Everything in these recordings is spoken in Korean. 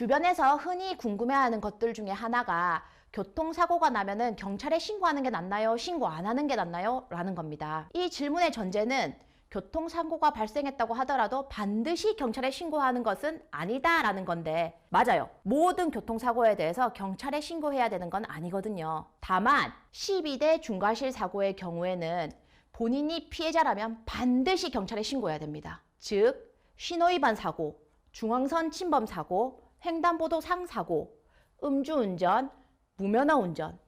주변에서 흔히 궁금해하는 것들 중에 하나가 교통사고가 나면은 경찰에 신고하는 게 낫나요? 신고 안 하는 게 낫나요? 라는 겁니다. 이 질문의 전제는 교통사고가 발생했다고 하더라도 반드시 경찰에 신고하는 것은 아니다라는 건데, 맞아요. 모든 교통사고에 대해서 경찰에 신고해야 되는 건 아니거든요. 다만, 12대 중과실 사고의 경우에는 본인이 피해자라면 반드시 경찰에 신고해야 됩니다. 즉, 신호위반 사고, 중앙선 침범 사고, 횡단보도 상사고, 음주운전, 무면허 운전,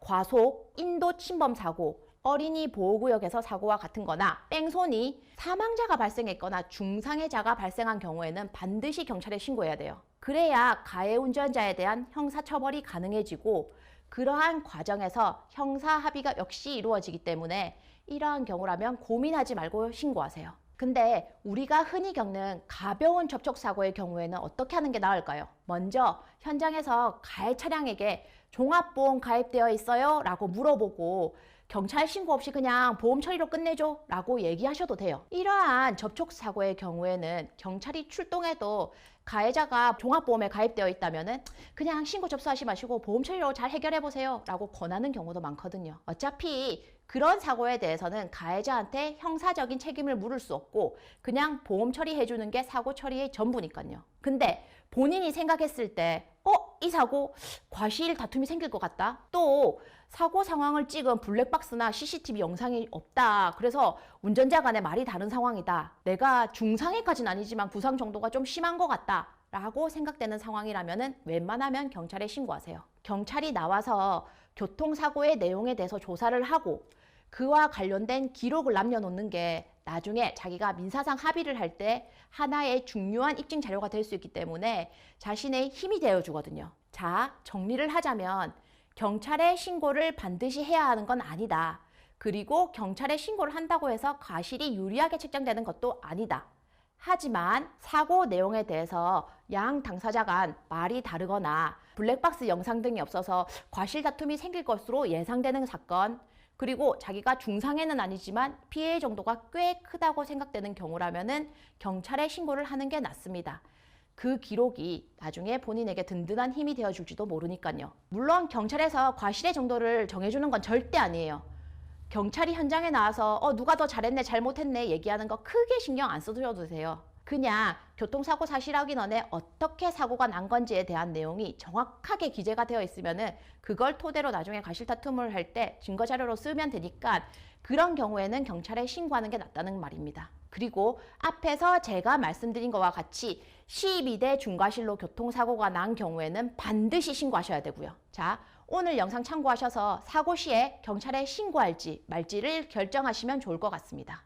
과속, 인도 침범 사고, 어린이 보호구역에서 사고와 같은 거나 뺑소니, 사망자가 발생했거나 중상해자가 발생한 경우에는 반드시 경찰에 신고해야 돼요. 그래야 가해 운전자에 대한 형사처벌이 가능해지고 그러한 과정에서 형사 합의가 역시 이루어지기 때문에 이러한 경우라면 고민하지 말고 신고하세요. 근데 우리가 흔히 겪는 가벼운 접촉사고의 경우에는 어떻게 하는 게 나을까요? 먼저 현장에서 가해 차량에게 종합보험 가입되어 있어요? 라고 물어보고 경찰 신고 없이 그냥 보험 처리로 끝내줘 라고 얘기하셔도 돼요. 이러한 접촉사고의 경우에는 경찰이 출동해도 가해자가 종합보험에 가입되어 있다면은 그냥 신고 접수하지 마시고 보험 처리로 잘 해결해 보세요 라고 권하는 경우도 많거든요. 어차피 그런 사고에 대해서는 가해자한테 형사적인 책임을 물을 수 없고 그냥 보험 처리해 주는 게 사고 처리의 전부니까요. 근데 본인이 생각했을 때 어? 이 사고 과실 다툼이 생길 것 같다. 또 사고 상황을 찍은 블랙박스나 CCTV 영상이 없다. 그래서 운전자 간의 말이 다른 상황이다. 내가 중상해까지는 아니지만 부상 정도가 좀 심한 것 같다. 라고 생각되는 상황이라면 웬만하면 경찰에 신고하세요. 경찰이 나와서 교통사고의 내용에 대해서 조사를 하고 그와 관련된 기록을 남겨놓는 게 나중에 자기가 민사상 합의를 할 때 하나의 중요한 입증 자료가 될 수 있기 때문에 자신의 힘이 되어 주거든요. 자, 정리를 하자면 경찰에 신고를 반드시 해야 하는 건 아니다. 그리고 경찰에 신고를 한다고 해서 과실이 유리하게 책정되는 것도 아니다. 하지만 사고 내용에 대해서 양 당사자 간 말이 다르거나 블랙박스 영상 등이 없어서 과실 다툼이 생길 것으로 예상되는 사건, 그리고 자기가 중상해는 아니지만 피해 정도가 꽤 크다고 생각되는 경우라면은 경찰에 신고를 하는 게 낫습니다. 그 기록이 나중에 본인에게 든든한 힘이 되어줄지도 모르니까요. 물론 경찰에서 과실의 정도를 정해주는 건 절대 아니에요. 경찰이 현장에 나와서 어 누가 더 잘했네 잘못했네 얘기하는 거 크게 신경 안 써주셔도 되세요. 그냥 교통사고 사실 확인 원에 어떻게 사고가 난 건지에 대한 내용이 정확하게 기재가 되어 있으면은 그걸 토대로 나중에 과실 다툼을 할 때 증거 자료로 쓰면 되니까 그런 경우에는 경찰에 신고하는 게 낫다는 말입니다. 그리고 앞에서 제가 말씀드린 것과 같이 12대 중과실로 교통사고가 난 경우에는 반드시 신고하셔야 되고요. 자, 오늘 영상 참고하셔서 사고 시에 경찰에 신고할지 말지를 결정하시면 좋을 것 같습니다.